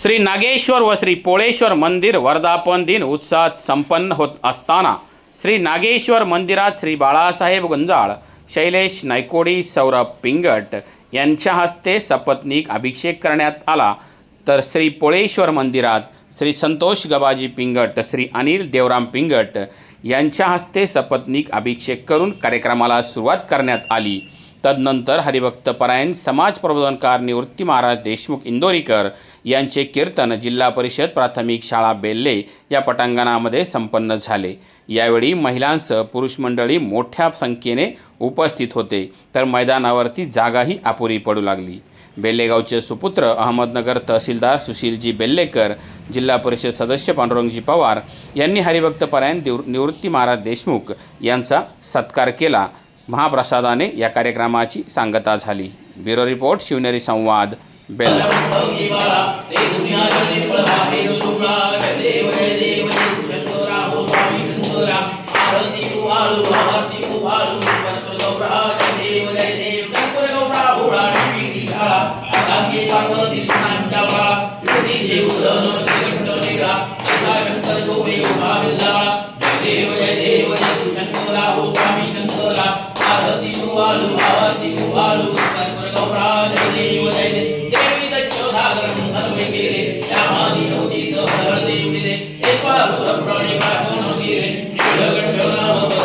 श्री नागेश्वर व श्री पोळेश्वर मंदिर वर्धापन दिन उत्साहात संपन्न होत असताना श्री नागेश्वर मंदिरात श्री बाळासाहेब गुंजाळ शैलेश नायकोडी सौरभ पिंगट यांच्या हस्ते सपत्नीक अभिषेक करण्यात आला. तर श्री पोळेश्वर मंदिरात श्री संतोष गबाजी पिंगट श्री अनिल देवराम पिंगट यांच्या हस्ते सपत्नीक अभिषेक करून कार्यक्रमाला सुरुवात करण्यात आली. तदनंतर हरिभक्तपरायण समाज प्रबोधनकार निवृत्ती महाराज देशमुख इंदोरीकर यांचे कीर्तन जिल्हा परिषद प्राथमिक शाळा बेल्ले या पटांगणामध्ये संपन्न झाले. यावेळी महिलांसह पुरुष मंडळी मोठ्या संख्येने उपस्थित होते. तर मैदानावरती जागाही अपुरी पडू लागली. बेल्लेगावचे सुपुत्र अहमदनगर तहसीलदार सुशीलजी बेल्लेकर जिल्हा परिषद सदस्य पांडुरंगजी पवार यांनी हरिभक्तपरायण देव निवृत्ती महाराज देशमुख यांचा सत्कार केला. महाप्रसादाने या कार्यक्रमाची सांगता झाली. ब्युरो रिपोर्ट शिवनेरी संवाद बेल. आरती कुवालू आरती कुवालू कर्पूर गौरा जय देव जय देव देवी दक्षोधागरं धर्मे गेले श्यामादी नवतीत हर देवले एक पारू प्राणी पाठवून गेले नीलकंठ नाम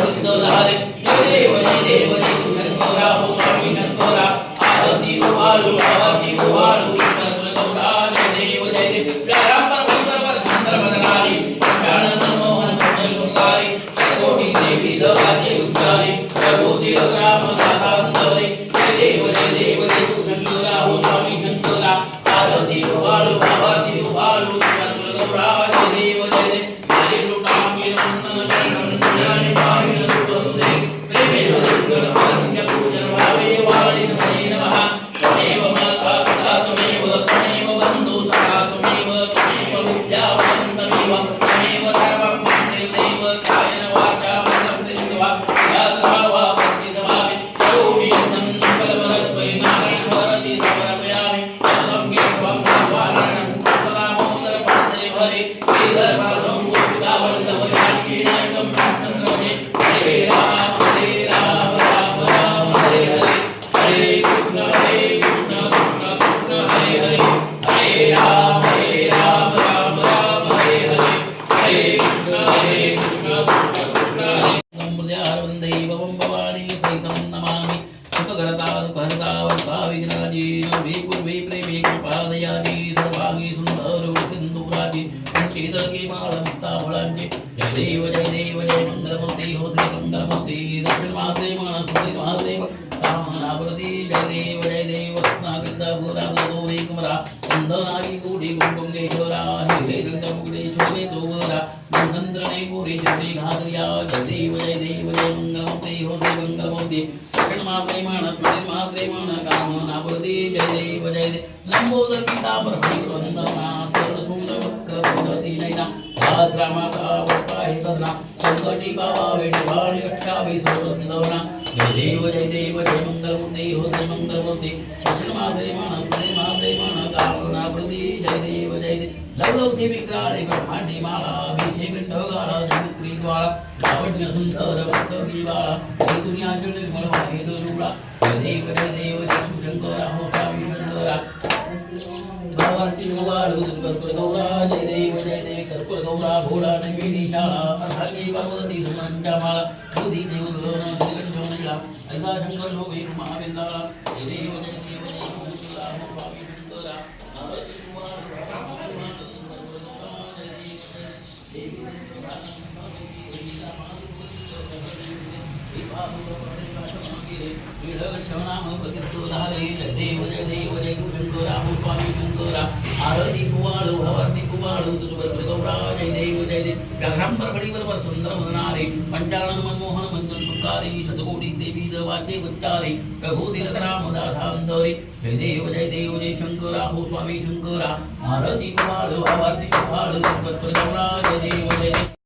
सुखकरता दुःखहरता वर्ता विघ्नाजीनो विपूर्वे प्रेमे कृपादयानि सर्वांगी सुन्दर सिन्धुराजी पंचेतकी माळमुक्ता फळांची जय देव जय देव जय मंगलमूर्ती हो श्री मंगलमूर्ती दक्षिण महादेव मन श्री महादेव रामनाप्रती जय देव जय देव रत्नाकृता पुरा दोरी कुमरा चंदनागी कोटी कुंकुम केशवरा हिरे दंतमुगडे शोभे तोवरा मंगंद्रने पुरी चित्री घागरिया जय देव जय देव जय मंगलमूर्ती हो श्री मंगलमूर्ती दक्षिण महादेव मन तुझे महादेव जय देव जय देव लंबोदर वंदना वक्र नैना। सदना। संकटी बाबा जय देव जय देव जय मंगलमूर्ती हो जय मंगलमूर्ती जय देव जय देव लवलवती विक्राळे ब्रह्मांडी माळा अभिषेक ढगाला लावण्य सुंदर वस्तवी बाळा हे दुनिया निर्मळ हे दुरुळा देव जय देव जय शिवशंकरा कर्पूर गौरा जय देव जय देव कर्पूर गौरा भोळा नैवेणी शाळा अर्धांगी पार्वती सुमंच्या माळा बुधी देव गण श्रीगणेशा ऐसा शंकर महाविंदा जय देव जय आरती कुवाळू भवती कुवाळू तुझ गौरा जय देव जय देव व्याघ्राम परफडी बरोबर सुंदर म्हणणारे पंचानन मनमोहन मंजन सुकारी शतकोटी देवी जवाचे उच्चारे प्रभू तीर्थ जय देव जय देव जय शंकरा हो स्वामी शंकरा आरती कुवाळू आरती कुवाळू तुझ गौरा जय देव जय देव